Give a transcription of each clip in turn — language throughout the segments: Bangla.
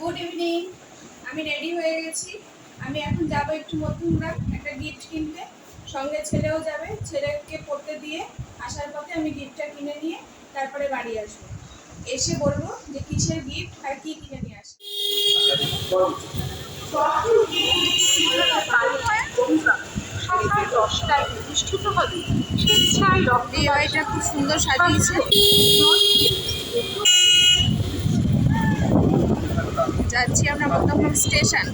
গুড ইভিনিং আমি রেডি হয়ে গেছি। আমি এখন যাব একটু মধ্যমগ্রাম একটা গিফট কিনতে। সঙ্গে ছেলেও যাবে ছেলেকে পড়তে দিয়ে আসার পথে আমি গিফটটা কিনে নিয়ে তারপরে বাড়ি আসব। এসে বলব যে কিসের গিফট আর কি কিনে নিয়ে আসব। সকাল দশটায় প্রতিষ্ঠিত হবে। স্বেচ্ছায় রক্ত খুব সুন্দর সাজিয়েছে। যাচ্ছি আমরা মধ্যমগ্রাম স্টেশন।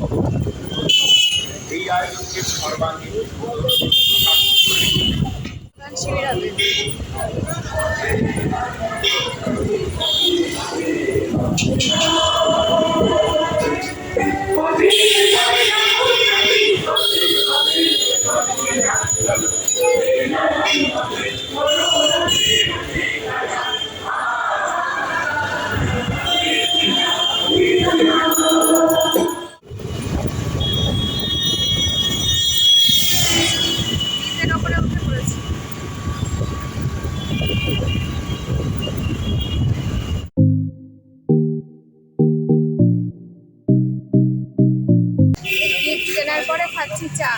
এই আয়োজনকে সর্বাঙ্গীন শিবির হবে। ব্রিজের গিফট কেনার পরে খাচ্ছি চা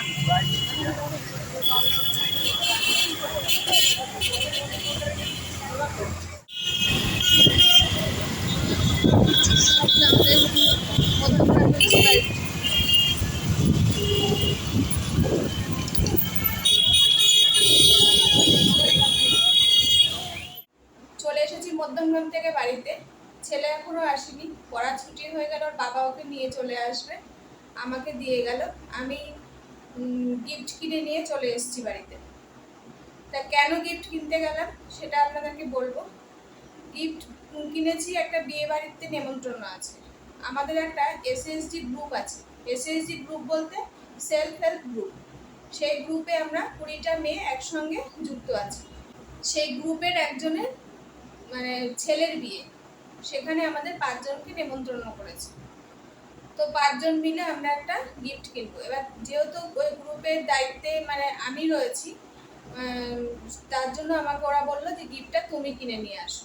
মধ্যমগ্রাম থেকে বাড়িতে। ছেলে এখনও আসেনি, পড়া ছুটি হয়ে গেল, ওর বাবা ওকে নিয়ে চলে আসবে। আমাকে দিয়ে গেল। আমি গিফট কিনে নিয়ে চলে এসেছি বাড়িতে। তা কেন গিফট কিনতে গেলাম সেটা আপনাদেরকে বলব। গিফট কিনেছি একটা বিয়ে বাড়িতে নেমন্ত্রণ আছে। আমাদের একটা এসএসডি গ্রুপ আছে। এসএসডি গ্রুপ বলতে সেলফ হেল্প গ্রুপ সেই গ্রুপে আমরা কুড়িটা মেয়ে একসঙ্গে যুক্ত আছি। সেই গ্রুপের একজনের মানে ছেলের বিয়ে। সেখানে আমাদের পাঁচজনকে নেমন্ত্রণ করেছে। তো পাঁচজন মিলে আমরা একটা গিফট কিনবো। এবার যেহেতু ওই গ্রুপের দায়িত্বে মানে আমি রয়েছি তার জন্য আমাকে ওরা বলল যে গিফটটা তুমি কিনে নিয়ে আসো।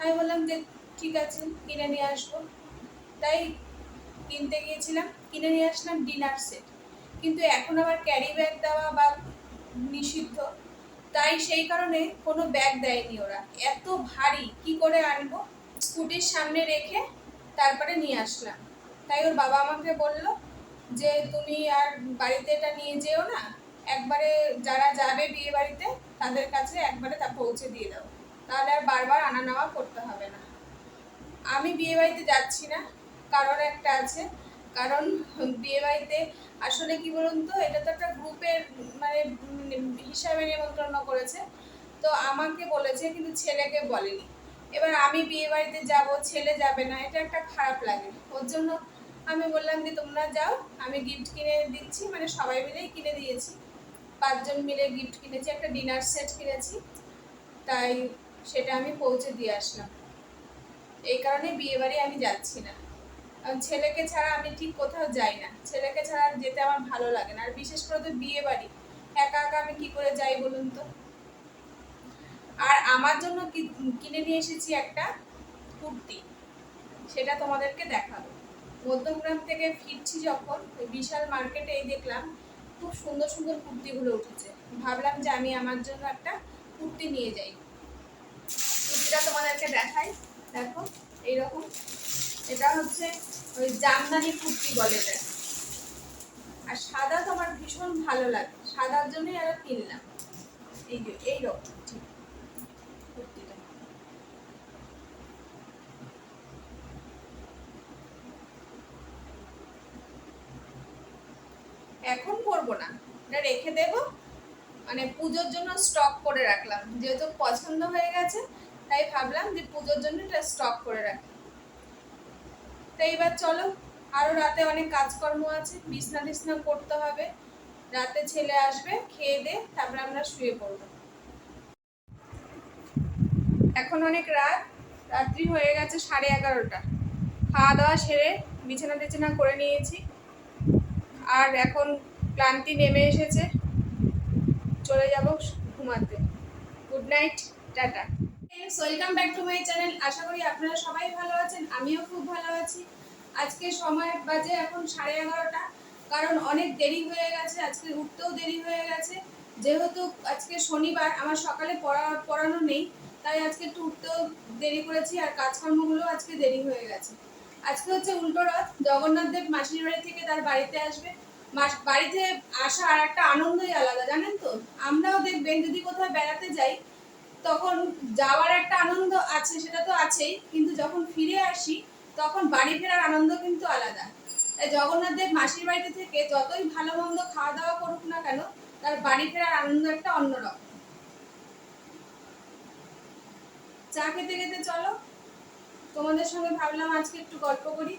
আমি বললাম যে ঠিক আছে, কিনে নিয়ে আসব। তাই কিনতে গিয়েছিলাম, কিনে নিয়ে আসলাম ডিনার সেট কিন্তু এখন আবার ক্যারি ব্যাগ দেওয়া বা নিষিদ্ধ, তাই সেই কারণে কোনো ব্যাগ দেয়নি ওরা। এত ভারী, কি করে আনব? স্কুটির সামনে রেখে তারপরে নিয়ে আসলাম। তাই ওর বাবা আমাকে বলল যে, তুমি আর বাড়িতে এটা নিয়ে যেও না। একবারে যারা যাবে বিয়ে বাড়িতে, তাদের কাছে একবারে তা পৌঁছে দিয়ে দাও। তাহলে আর বারবার আনা নেওয়া করতে হবে না। আমি বিয়ে বাড়িতে যাচ্ছি না, কারণ একটা আছে। কারণ বিয়ে বাড়িতে আসলে কি বলুন তো, এটা তো একটা গ্রুপের মানে হিসাবে নিমন্ত্রণ করেছে। তো আমাকে বলেছে, কিন্তু ছেলেকে বলেনি। এবার আমি বিয়ে বাড়িতে যাব, ছেলে যাবে না, এটা একটা খারাপ লাগে। ওর জন্য আমি বললাম যে তোমরা যাও, আমি গিফট কিনে দিচ্ছি মানে সবাই মিলেই কিনে দিয়েছি। পাঁচজন মিলে গিফট কিনেছি, একটা ডিনার সেট কিনেছি, তাই সেটা আমি পৌঁছে দিয়ে আসলাম। এই কারণে বিয়ে বাড়ি আমি যাচ্ছি না। কারণ ছেলেকে ছাড়া আমি ঠিক কোথাও যাই না। ছেলেকে ছাড়া যেতে আমার ভালো লাগে না। আর বিশেষ করে তো বিয়ে বাড়ি। একা একা আমি কি করে যাই বলুন তো? আর আমার জন্য কিনে নিয়ে এসেছি একটা কুর্তি। সেটা তোমাদেরকে দেখাবো। মধ্যমগ্রাম থেকে ফিরছি যখন বিশাল মার্কেটে এই দেখলাম, খুব সুন্দর সুন্দর কুর্তিগুলো উঠেছে। ভাবলাম যে আমি আমার জন্য একটা কুর্তি নিয়ে যাই। কুর্তিটা তোমাদেরকে দেখাই। দেখো, এইরকম। এটা হচ্ছে ওই জামদানি কুর্তি বলে এটা। আর সাদা তো আমার ভীষণ ভালো লাগে। সাদার জন্যই আরও কিনলাম এই যে, এইরকম, ঠিক কুর্তিটা এখন করব না। এটা রেখে দেবো। মানে পুজোর জন্য স্টক করে রাখলাম। যেহেতু পছন্দ হয়ে গেছে, তাই ভাবলাম যে পুজোর জন্য এটা স্টক করে রাখি। তাই এবার চলো আরও রাতে অনেক কাজকর্ম আছে, বিছনা টিছনা করতে হবে। রাতে ছেলে আসবে, খেয়ে দে, তারপরে আমরা শুয়ে পড়ব। এখন অনেক রাত, রাত্রি হয়ে গেছে সাড়ে এগারোটা। খাওয়া দাওয়া সেরে বিছানা টিছানা করে নিয়েছি। আর এখন ক্লান্তি নেমে এসেছে। চলে যাব ঘুমাতে। Good night tata. Welcome back to my channel আশা করি আপনারা সবাই ভালো আছেন, আমিও খুব ভালো আছি। আজকে সময় বাজে এখন সাড়ে এগারোটা, কারণ অনেক দেরি হয়ে গেছে, আজকে উঠতেও দেরি হয়ে গেছে। যেহেতু আজকে শনিবার, আমার সকালে পড়া, পড়ানো নেই, তাই আজকে একটু উঠতেও দেরি করেছি, আর কাজকর্মগুলো আজকে দেরি হয়ে গেছে। আজকে হচ্ছে উল্টো রথ। জগন্নাথ দেব মাসির বাড়ি থেকে তার বাড়িতে আসবে। বাড়িতে আসা আর একটা আনন্দই আলাদা, জানেন তো? আমরাও দেখবেন যদি কোথাও বেড়াতে যাই, তখন যাওয়ার একটা আনন্দ আছে, সেটা তো আছেই। কিন্তু যখন ফিরে আসি, তখন বাড়ি ফেরার আনন্দ কিন্তু আলাদা। তাই জগন্নাথ দেব মাসির বাড়িতে থেকে যতই ভালো মন্দ খাওয়া দাওয়া করুক না কেন, তার বাড়ি ফেরার আনন্দ একটা অন্যরকম। চা খেতে খেতে চলো। তোমাদের সঙ্গে ভাবলাম আজকে একটু গল্প করি।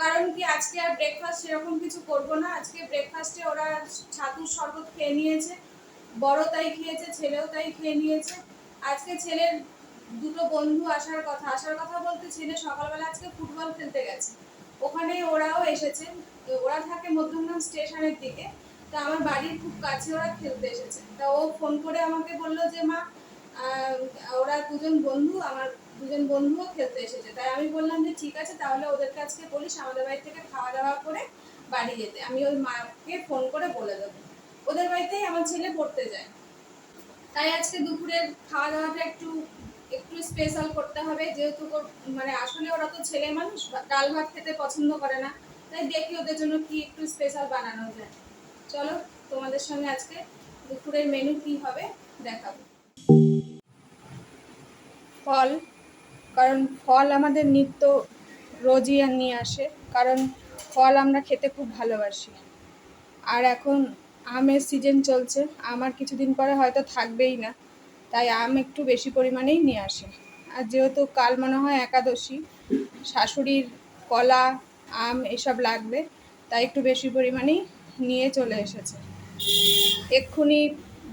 কারণ কি, আজকে আর ব্রেকফাস্ট সেরকম কিছু করব না। আজকে ব্রেকফাস্টে ওরা ছাতুর শরবত খেয়ে নিয়েছে বড় তাই খেয়েছে, ছেলেও তাই খেয়ে নিয়েছে। আজকে ছেলের দুটো বন্ধু আসার কথা। আসার কথা বলতে ছেলে সকালবেলা আজকে ফুটবল খেলতে গেছে। ওখানে ওরাও এসেছে। ওরা থাকে মধ্যমগ্রাম স্টেশনের দিকে। তা আমার বাড়ির খুব কাছে ওরা খেলতে এসেছে। তা ও ফোন করে আমাকে বলল যে, মা ওরা দুজন বন্ধু, আমার দুজন বন্ধুও খেলতে এসেছে। তাই আমি বললাম যে, ঠিক আছে, তাহলে ওদেরকে আজকে বলিস আমাদের বাড়ি থেকে খাওয়া দাওয়া করে বাড়ি যেতে। আমি ওই মাকে ফোন করে বলে দেবো। ওদের বাড়িতেই আমার ছেলে পড়তে যায়। তাই আজকে দুপুরের খাওয়া দাওয়াটা একটু একটু স্পেশাল করতে হবে। যেহেতু মানে আসলে ওরা তো ছেলে মানুষ ডাল ভাত খেতে পছন্দ করে না। তাই দেখি ওদের জন্য কি একটু স্পেশাল বানানো যায়। চলো, তোমাদের সঙ্গে আজকে দুপুরের মেনু কি হবে দেখাবো। ফল। কারণ ফল আমাদের নিত্য রোজই নিয়ে আসে, কারণ ফল আমরা খেতে খুব ভালোবাসি। আর এখন আমের সিজন চলছে, আমার কিছুদিন পরে হয়তো থাকবেই না, তাই আম একটু বেশি পরিমাণেই নিয়ে আসে। আর যেহেতু কাল মনে হয় একাদশী, শাশুড়ির কলা, আম এসব লাগবে, তাই একটু বেশি পরিমাণেই নিয়ে চলে এসেছে। এক্ষুনি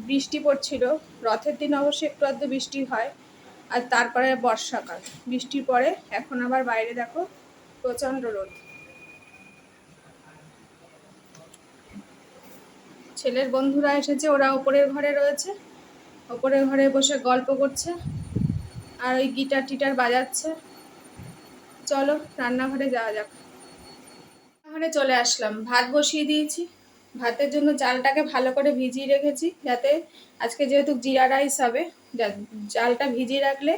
বৃষ্টি পড়ছিল, রথের দিন অবশ্যই একটু আধটু বৃষ্টি হয় আর তারপরে বর্ষাকাল। বৃষ্টির পরে এখন আবার বাইরে দেখো প্রচণ্ড রোদ। ছেলের বন্ধুরা এসেছে, ওরা ওপরের ঘরে রয়েছে। ওপরের ঘরে বসে গল্প করছে আর ওই গিটার টিটার বাজাচ্ছে। চলো রান্নাঘরে যাওয়া যাক। রান্নাঘরে চলে আসলাম। ভাত বসিয়ে দিয়েছি। ভাতের জন্য চালটাকে ভালো করে ভিজিয়ে রেখেছি, যাতে আজকে যেহেতু জিরা রাইস হবে চালটা ভিজিয়ে রাখলে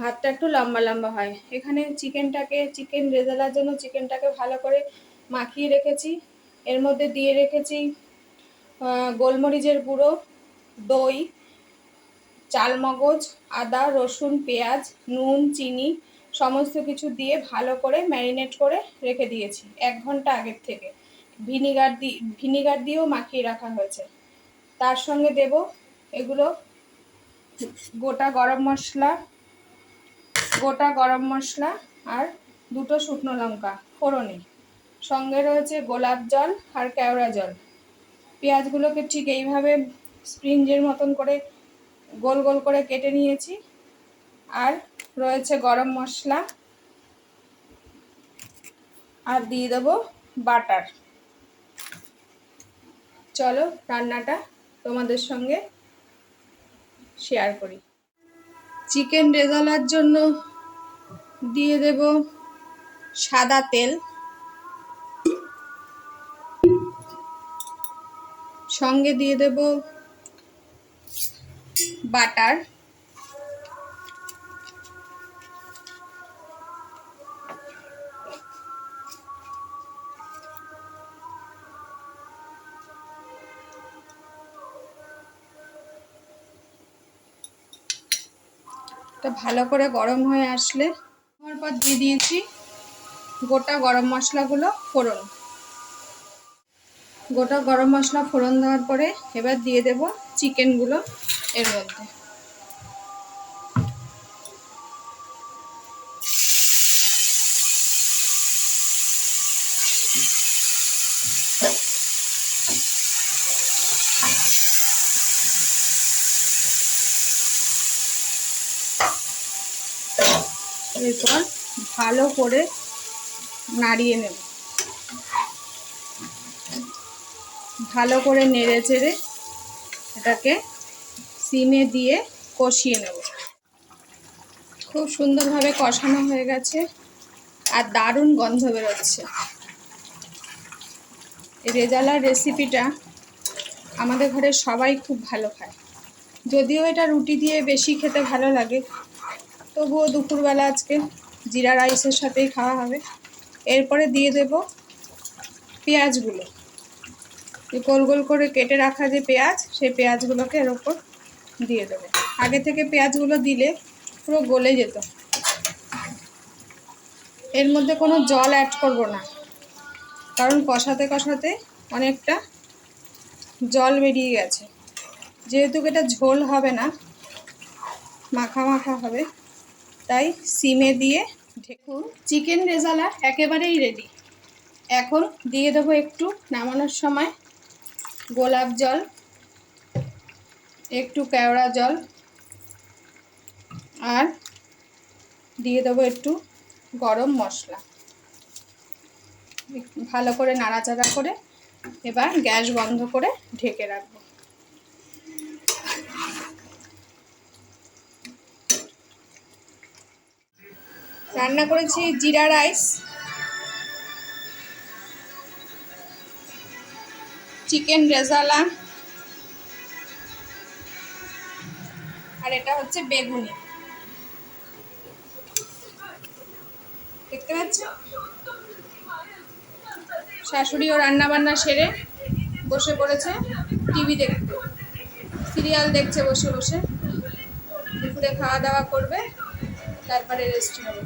ভাতটা একটু লম্বা লম্বা হয়। এখানে চিকেনটাকে, চিকেন রেজালার জন্য চিকেনটাকে ভালো করে মাখিয়ে রেখেছি। এর মধ্যে দিয়ে রেখেছি গোলমরিচের গুঁড়ো, দই, চালমগজ, আদা, রসুন, পেঁয়াজ, নুন, চিনি, সমস্ত কিছু দিয়ে ভালো করে ম্যারিনেট করে রেখে দিয়েছি, এক ঘণ্টা আগের থেকে। ভিনিগার দি, ভিনিগার দিয়েও মাখিয়ে রাখা হয়েছে। তার সঙ্গে দেব এগুলো গোটা গরম মশলা, গোটা গরম মশলা আর দুটো শুকনো লঙ্কা, ফোড়নে। সঙ্গে রয়েছে গোলাপ জল আর কেওড়া জল। পেঁয়াজগুলোকে ঠিক এইভাবে স্প্রিঞ্জের মতন করে গোল গোল করে কেটে নিয়েছি। আর রয়েছে গরম মশলা। আর দিয়ে দেবো বাটার। চলো রান্নাটা তোমাদের সঙ্গে শেয়ার করি। চিকেন রেজালার জন্য দিয়ে দেব সাদা তেল। সঙ্গে দিয়ে দেব বাটার। তো ভালো করে গরম হয়ে আসলে হওয়ার পর দিয়ে দিয়েছি গোটা গরম মশলাগুলো ফোড়ন। গোটা গরম মশলা ফোড়ন দেওয়ার পরে এবার দিয়ে দেব চিকেনগুলো এর মধ্যে। এরপর ভালো করে নাড়িয়ে নেব। ভালো করে নেড়ে চেড়ে এটাকে সিমে দিয়ে কষিয়ে নেব। খুব সুন্দরভাবে কষানো হয়ে গেছে আর দারুণ গন্ধ বেরোচ্ছে। রেজালার রেসিপিটা আমাদের ঘরে সবাই খুব ভালো খায়। যদিও এটা রুটি দিয়ে বেশি খেতে ভালো লাগে তবুও দুপুরবেলা আজকে জিরা রাইসের সাথেই খাওয়া হবে। এরপরে দিয়ে দেব পেঁয়াজগুলো। গোল গোল করে কেটে রাখা যে পেঁয়াজ, সেই পেঁয়াজগুলোকে এর ওপর দিয়ে দেবো। আগে থেকে পেঁয়াজগুলো দিলে পুরো গলে যেত। এর মধ্যে কোনো জল অ্যাড করব না। কারণ কষাতে কষাতে অনেকটা জল বেরিয়ে গেছে। যেহেতু এটা ঝোল হবে না, মাখা মাখা হবে তাই সিমে দিয়ে ঢেকুন চিকেন রেজালা একেবারেই রেডি এখন দিয়ে দেবো একটু নামানোর সময় গোলাপ জল, একটু কেওড়া জল, আর দিয়ে দেবো একটু গরম মশলা। ভালো করে নাড়াচাড়া করে এবার গ্যাস বন্ধ করে ঢেকে রাখব। রান্না করেছি জিরা রাইস, চিকেন রেজালা, আর এটা হচ্ছে বেগুনি। দেখতে পাচ্ছ? শাশুড়িও রান্না বান্না সেরে বসে পড়েছে, টিভি দেখতে। সিরিয়াল দেখছে বসে বসে। দুপুরে খাওয়া দাওয়া করবে, তারপরে রেস্ট নেবে।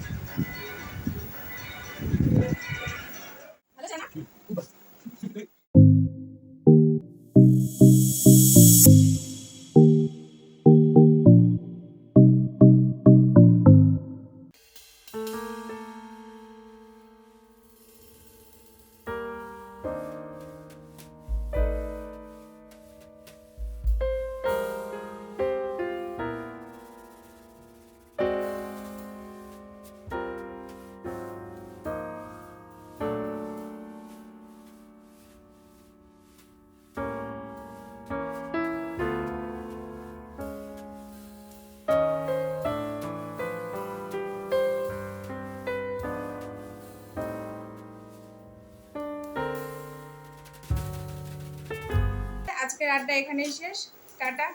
আজকের আড্ডা এখানেই শেষ। টাটা।